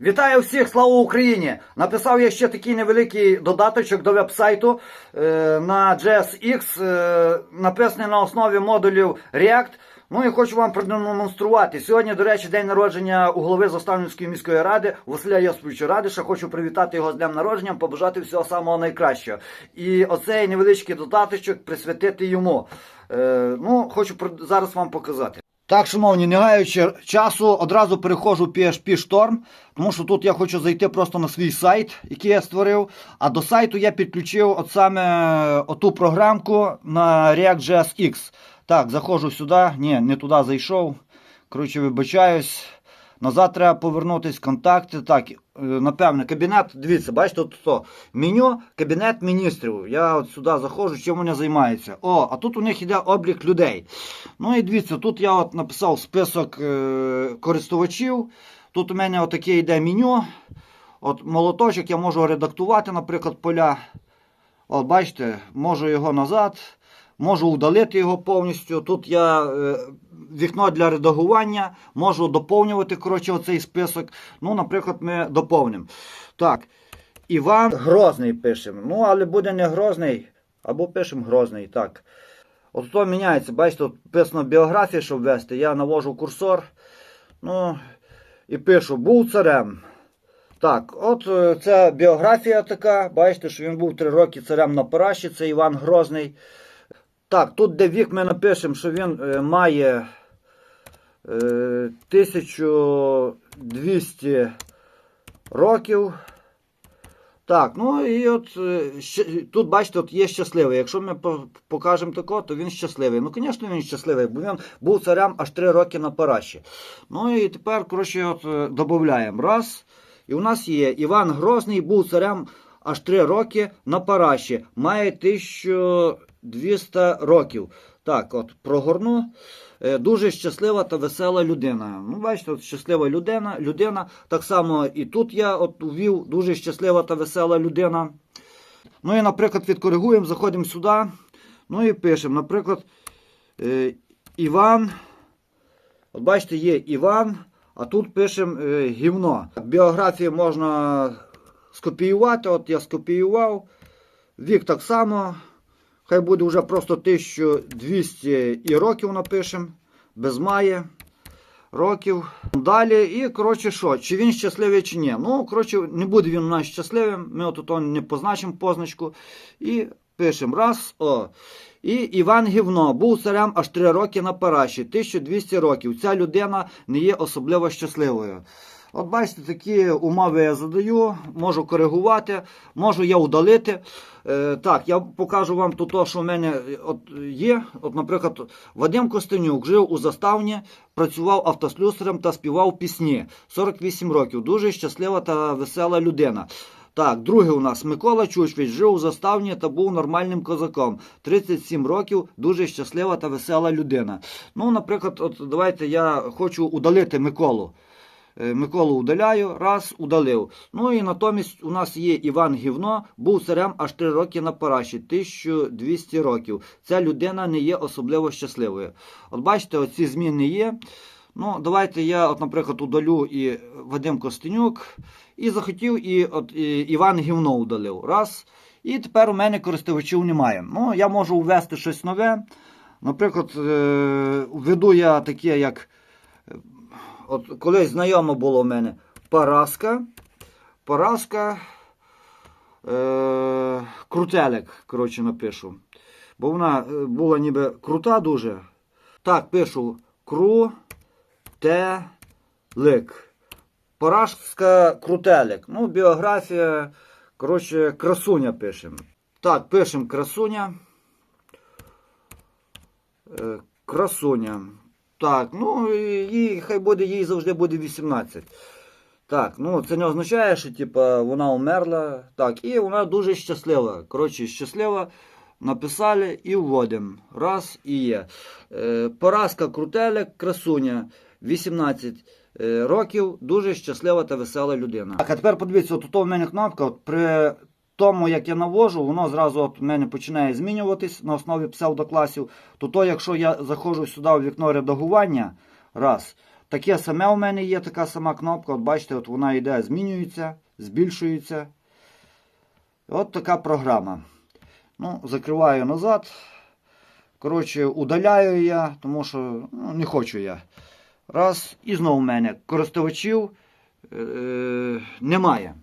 Вітаю всіх, слава Україні! Написав я ще такий невеликий додаточок до веб-сайту е, на JSX, е, написаний на основі модулів React. Ну і хочу вам продемонструвати. Сьогодні, до речі, день народження у голови Заставницької міської ради Василя Йосиповича Радиша. Хочу привітати його з днем народження, побажати всього самого найкращого. І оцей невеличкий додаточок присвятити йому. Е, ну, хочу зараз вам показати. Так, шановні, не гаючи часу, одразу переходжу в PHP Storm, тому що тут я хочу зайти просто на свій сайт, який я створив. А до сайту я підключив от саме оту програмку на React.js X. Так, заходжу сюди. Ні, не туди зайшов. Коротше, вибачаюсь. Назад треба повернутись, контакти. Так, е, напевне, кабінет. Дивіться, бачите, тут то, меню, кабінет міністрів. Я от сюди заходжу, чим вони займаються. О, а тут у них іде облік людей. Ну і дивіться, тут я от написав список е, користувачів. Тут у мене отаке йде меню. От молоточок я можу редактувати, наприклад, поля. От бачите, можу його назад, можу удалити його повністю. Тут я е, вікно для редагування, можу доповнювати коротше, оцей список. Ну, наприклад, ми доповнимо. Так, Іван Грозний пишемо. Ну, але буде не Грозний, або пишемо Грозний. Так. От то міняється, бачите, тут написано біографія, щоб ввести. Я навожу курсор. Ну, і пишу, був царем. Так, от це біографія така. Бачите, що він був три роки царем на Параші, це Іван Грозний. Так, тут де вік ми напишемо, що він е, має 1200 років. Так, ну і от е, тут, бачите, от є щасливий. Якщо ми покажемо тако, то він щасливий. Ну, звісно, він щасливий, бо він був царем аж 3 роки на Параші. Ну і тепер, коротше, от е, додаємо. Раз. І у нас є Іван Грозний, був царем аж 3 роки на Параші. Має 1200 років. Так, от прогорну. Е, Дуже щаслива та весела людина. Ну, бачите, от щаслива людина, людина. Так само і тут я от ввів дуже щаслива та весела людина. Ну і, наприклад, відкоригуємо, заходимо сюди. Ну і пишемо, наприклад, е, Іван. От бачите, є Іван, а тут пишемо е, гівно. Біографію можна скопіювати. От я скопіював. Вік так само. Хай буде вже просто 1200 і років напишемо. Без має. Років. Далі. І, коротше, що? Чи він щасливий, чи ні. Ну, коротше, не буде він у нас щасливим. Ми от не позначимо позначку. І пишемо раз. О. І Іван Гівно був царем аж 3 роки на Параші, 1200 років. Ця людина не є особливо щасливою. От бачите, такі умови я задаю, можу коригувати, можу я удалити. Е, так, я покажу вам тут, то, що в мене е, от є. От, наприклад, Вадим Костенюк жив у заставні, працював автослюсарем та співав пісні. 48 років. Дуже щаслива та весела людина. Так, другий у нас Микола Чучвіч жив у заставні та був нормальним козаком. 37 років, дуже щаслива та весела людина. Ну, наприклад, от давайте я хочу удалити Миколу. Е, Миколу удаляю, раз, удалив. Ну і натомість у нас є Іван Гівно, був царем аж 3 роки на Параші, 1200 років. Ця людина не є особливо щасливою. От бачите, оці зміни є. Ну, давайте я, от, наприклад, удалю і Вадим Костенюк, і захотів, і от і Іван Гівно удалив. Раз. І тепер у мене користувачів немає. Ну, я можу ввести щось нове. Наприклад, е, введу я таке, як от колись знайомо було в мене Параска. Параска. Е, крутелик, коротше, напишу. Бо вона е, була ніби крута дуже. Так, пишу крутелик. Парашка крутелик. Ну, біографія. Коротше, красуня пишемо. Так, пишемо красуня. Е, красуня. Так, ну їй, хай буде, їй завжди буде 18. Так, ну це не означає, що типа, вона умерла. Так, і вона дуже щаслива. Коротше, щаслива. Написали і вводимо. Раз і є. Е, поразка крутелек, красуня, 18 е, років, дуже щаслива та весела людина. Так, а тепер подивіться, от тут у мене кнопка. От при тому, як я навожу, воно зразу от у мене починає змінюватись на основі псевдокласів. То, то якщо я заходжу сюди в вікно редагування, раз, Таке саме у мене є, така сама кнопка. От бачите, от вона йде, змінюється, збільшується. От така програма. Ну, закриваю назад. Коротше, удаляю я, тому що ну, не хочу я. Раз, і знову в мене користувачів е, немає.